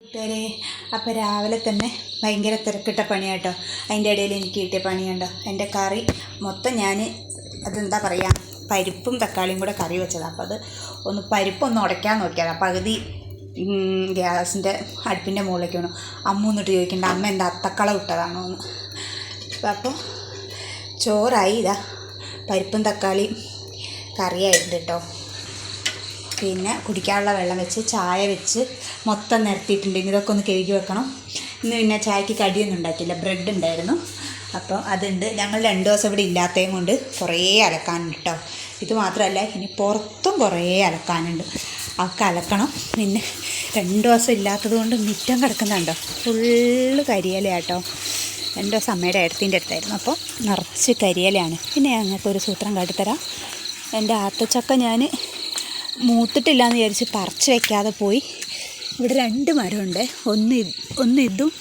കൂട്ടുകാരെ അപ്പോൾ രാവിലെ തന്നെ ഭയങ്കര തിരക്കിട്ട പണിയാട്ടോ. അതിന്റെ ഇടയിൽ എനിക്ക് കിട്ടിയ പണിയുണ്ടോ? എന്റെ കറി മൊത്തം ഞാൻ അതെന്താ പറയുക പരിപ്പും തക്കാളിയും കൂടെ കറി വെച്ചതാണ് അപ്പോൾ അത് ഒന്ന് പരിപ്പൊന്ന് ഉടയ്ക്കാൻ നോക്കിയതാണ് പകുതി ഗ്യാസിന്റെ അടുപ്പിന്റെ മുകളിലേക്ക് വേണം. അമ്മ എന്നിട്ട് ചോദിക്കേണ്ട അമ്മ എന്താ അത്തക്കള വിട്ടതാണോ എന്ന്. അപ്പോൾ ചോറായി ഇതാ. പരിപ്പും തക്കാളിയും കറിയായിട്ടുണ്ട് കേട്ടോ. പിന്നെ കുടിക്കാനുള്ള വെള്ളം വെച്ച് ചായ വെച്ച് മൊത്തം നിരത്തിയിട്ടുണ്ട്. ഇനി ഇതൊക്കെ ഒന്ന് കഴുകി വെക്കണം. ഇന്ന് പിന്നെ ചായക്ക് കടിയൊന്നും ഉണ്ടാക്കിയില്ല ബ്രെഡ് ഉണ്ടായിരുന്നു. അപ്പോൾ അതുണ്ട്. ഞങ്ങൾ രണ്ട് ദിവസം ഇവിടെ ഇല്ലാത്തതും കൊണ്ട് കുറേ അലക്കാനുണ്ട് കേട്ടോ ഇത് മാത്രമല്ല ഇനി പുറത്തും കുറേ അലക്കാനുണ്ട്. അതൊക്കെ അലക്കണം. പിന്നെ രണ്ട് ദിവസം ഇല്ലാത്തത് കൊണ്ട് മുറ്റം കിടക്കുന്നുണ്ടോ. ഫുള്ള് കരിയിലയാട്ടോ രണ്ട് ദിവസം അമ്മയുടെ അടുത്തിന്റെ അടുത്തായിരുന്നു. അപ്പോൾ നിറച്ച് കരിയിലയാണ്. പിന്നെ ഞങ്ങൾക്ക് ഒരു സൂത്രം കാട്ടിത്തരാം. എന്റെ ആത്തച്ചക്ക ഞാൻ മൂത്തിട്ടില്ല എന്ന് വിചാരിച്ച് പറിച്ച് വെക്കാതെ പോയി. ഇവിടെ രണ്ട് മരമുണ്ട്. ഒന്ന് ഒന്ന് ഇതും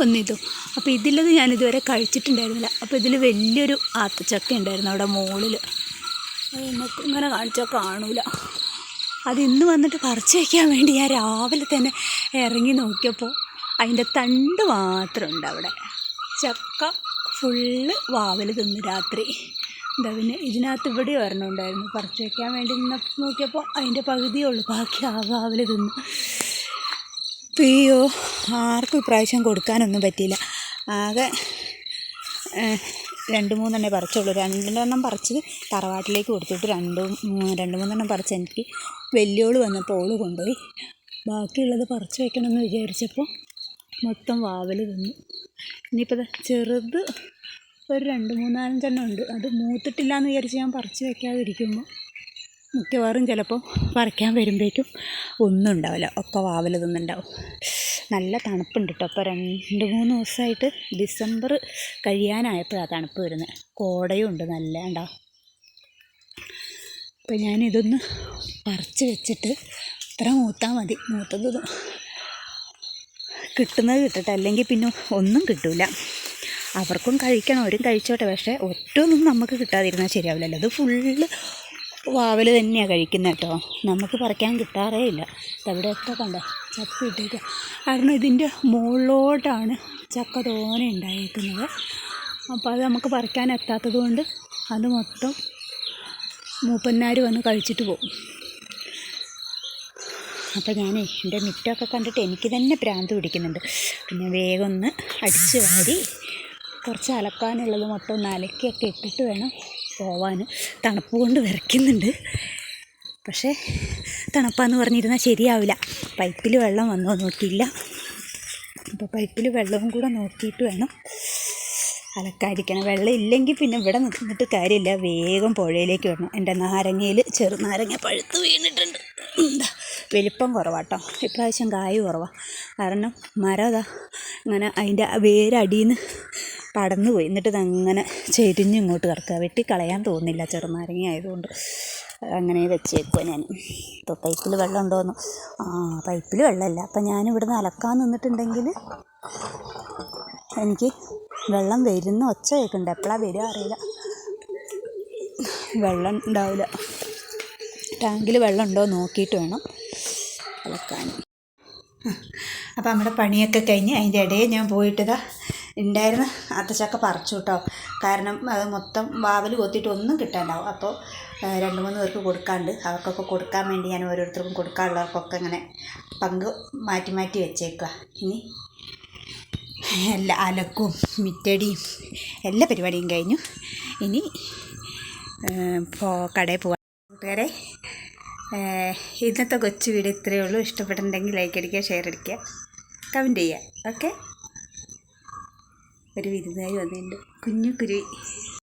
ഒന്ന് ഇതും. അപ്പോൾ ഇതിലത് ഞാൻ ഇതുവരെ കഴിച്ചിട്ടുണ്ടായിരുന്നില്ല. അപ്പോൾ ഇതിൽ വലിയൊരു ആത്തച്ചക്ക ഉണ്ടായിരുന്നു അവിടെ മുകളിൽ നമുക്ക് ഇങ്ങനെ കാണിച്ചാൽ കാണൂല. അത് ഇന്ന് വന്നിട്ട് പറിച്ച് വയ്ക്കാൻ വേണ്ടി ഞാൻ രാവിലെ തന്നെ ഇറങ്ങി നോക്കിയപ്പോൾ അതിന്റെ തണ്ട് മാത്രമുണ്ട് അവിടെ. ചക്ക ഫുള്ള് വാവൽ തിന്ന് രാത്രി. എന്താ പിന്നെ ഇതിനകത്ത് ഇവിടെ ഒരെണ്ണം ഉണ്ടായിരുന്നു പറിച്ച് വയ്ക്കാൻ വേണ്ടി നിന്നപ്പോൾ നോക്കിയപ്പോൾ അതിന്റെ പകുതിയേ ഉള്ളൂ. ബാക്കി ആ വാവൽ തിന്നു. അയ്യോ ആർക്കും ഇപ്രാവശ്യം കൊടുക്കാനൊന്നും പറ്റിയില്ല. ആകെ രണ്ട് മൂന്നെണ്ണേ പറിച്ചുള്ളൂ. രണ്ടെണ്ണം പറിച്ച് തറവാട്ടിലേക്ക് കൊടുത്തിട്ട് രണ്ട് രണ്ട് മൂന്നെണ്ണം പറിച്ച് എനിക്ക് വലിയോൾ വന്നപ്പോൾ ഓൾ കൊണ്ടുപോയി. ബാക്കിയുള്ളത് പറിച്ച് വെക്കണമെന്ന് വിചാരിച്ചപ്പോൾ മൊത്തം വാവൽ തിന്നു. ഇനിയിപ്പോൾ ചെറുത് ഒരു രണ്ട് മൂന്നാലഞ്ചെണ്ണം ഉണ്ട്. അത് മൂത്തിട്ടില്ല എന്ന് വിചാരിച്ച് ഞാൻ പറിച്ച് വെക്കാതിരിക്കുമ്പോൾ മിക്കവാറും ചിലപ്പോൾ പറിക്കാൻ വരുമ്പോഴേക്കും ഒന്നും ഉണ്ടാവില്ല ഒക്കെ വാവൽ തിന്നുണ്ടാവും നല്ല തണുപ്പുണ്ട് കേട്ടോ അപ്പോൾ രണ്ട് മൂന്ന് ദിവസമായിട്ട് ഡിസംബർ കഴിയാനായപ്പോഴാണ് തണുപ്പ് വരുന്നത്. കോടയും ഉണ്ട് നല്ല ഉണ്ടോ അപ്പോൾ ഞാനിതൊന്ന് പറിച്ച് വെച്ചിട്ട് ഇത്ര മൂത്താൽ മതി. മൂത്തത് കിട്ടുന്നത് കിട്ടട്ടെ അല്ലെങ്കിൽ പിന്നെ ഒന്നും കിട്ടില്ല അവർക്കും കഴിക്കണം അവരും കഴിച്ചോട്ടെ. പക്ഷേ ഒറ്റൊന്നും നമുക്ക് കിട്ടാതിരുന്നാൽ ശരിയാവില്ലല്ലോ. അത് ഫുള്ള് വാവൽ തന്നെയാണ് കഴിക്കുന്നത് കേട്ടോ. നമുക്ക് പറിക്കാൻ കിട്ടാറേ ഇല്ല. ഇവിടെയൊക്കെ കണ്ടോ? ചക്ക ഇട്ടേക്കുക കാരണം ഇതിന്റെ മുകളിലോട്ടാണ് ചക്ക തോനെ ഉണ്ടായിരിക്കുന്നത് അപ്പോൾ അത് നമുക്ക് പറിക്കാൻ എത്താത്തത് കൊണ്ട് അത് മൊത്തം മൂപ്പന്മാർ വന്ന് കഴിച്ചിട്ട് പോകും അപ്പോൾ ഞാൻ എന്റെ മിറ്റമൊക്കെ കണ്ടിട്ട് എനിക്ക് തന്നെ പ്രാന്ത് പിടിക്കുന്നുണ്ട്. പിന്നെ വേഗം ഒന്ന് അടിച്ച് വാരി കുറച്ച് അലക്കാനുള്ളത് മൊത്തം ഒന്ന് അലക്കിയൊക്കെ ഇട്ടിട്ട് വേണം പോവാൻ. തണുപ്പ് കൊണ്ട് വിറയ്ക്കുന്നുണ്ട്. പക്ഷേ തണുപ്പാന്ന് പറഞ്ഞിരുന്നാൽ ശരിയാവില്ല. പൈപ്പിൽ വെള്ളം വന്നോ നോക്കിയില്ല. അപ്പോൾ പൈപ്പിൽ വെള്ളവും കൂടെ നോക്കിയിട്ട് വേണം അലക്കാതിരിക്കണം വെള്ളം ഇല്ലെങ്കിൽ പിന്നെ ഇവിടെ നിന്നിട്ട് കാര്യമില്ല. വേഗം പുഴയിലേക്ക് വരണം. എന്റെ നാരങ്ങയിൽ ചെറുനാരങ്ങ പഴുത്ത് വീണിട്ടുണ്ട്. എന്താ? വലിപ്പം കുറവാട്ടോ ഇപ്രാവശ്യം കായ് കുറവാണ് കാരണം മരം അതാ ഇങ്ങനെ അതിന്റെ വേരടിയിൽ നിന്ന് പടന്നു പോയി എന്നിട്ട് ഇതങ്ങനെ ചെരിഞ്ഞ് ഇങ്ങോട്ട് കിടക്കുക വെട്ടിക്കളയാൻ തോന്നില്ല ചെറുനാരങ്ങ ആയതുകൊണ്ട്. അങ്ങനെ വെച്ചേക്കുക ഞാൻ. ഇപ്പോൾ പൈപ്പിൽ വെള്ളം ഉണ്ടോയെന്ന് ആ പൈപ്പിൽ വെള്ളമില്ല. അപ്പം ഞാൻ ഇവിടുന്ന് അലക്കാൻ നിന്നിട്ടുണ്ടെങ്കിൽ എനിക്ക് വെള്ളം വരുന്ന ഒച്ച കേൾക്കുന്നുണ്ട് എപ്പോഴാണ് വരിക അറിയില്ല. വെള്ളം ഉണ്ടാവില്ല. ടാങ്കിൽ വെള്ളം ഉണ്ടോ നോക്കിയിട്ട് വേണം അലക്കാൻ അപ്പം നമ്മുടെ പണിയൊക്കെ കഴിഞ്ഞ് അതിന്റെ ഇടയിൽ ഞാൻ പോയിട്ടിതാ ഉണ്ടായിരുന്ന അത്തച്ചക്ക പറിച്ചു കേട്ടോ. കാരണം അത് മൊത്തം വാവൽ കൊത്തിയിട്ട് ഒന്നും കിട്ടാണ്ടാവും. അപ്പോൾ രണ്ട് മൂന്ന് പേർക്ക് കൊടുക്കാണ്ട് അവർക്കൊക്കെ കൊടുക്കാൻ വേണ്ടി ഞാൻ ഓരോരുത്തർക്കും കൊടുക്കാനുള്ളവർക്കൊക്കെ ഇങ്ങനെ പങ്ക് മാറ്റി മാറ്റി വെച്ചേക്കുക ഇനി എല്ലാ അലക്കും മിറ്റടിയും എല്ലാ പരിപാടിയും കഴിഞ്ഞു. ഇനി കടയിൽ പോകാം കൂട്ടുകാരെ ഇന്നത്തെ കൊച്ചു വീഡിയോ ഇത്രയേ ഉള്ളൂ. ഇഷ്ടപ്പെട്ടിട്ടുണ്ടെങ്കിൽ ലൈക്ക് അടിക്കുക ഷെയർ അടിക്കുക കമന്റ് ചെയ്യുക. ഓക്കെ ഒരു വിരുന്നുകാരി വന്നിട്ടുണ്ട്. കുഞ്ഞു കുരുവി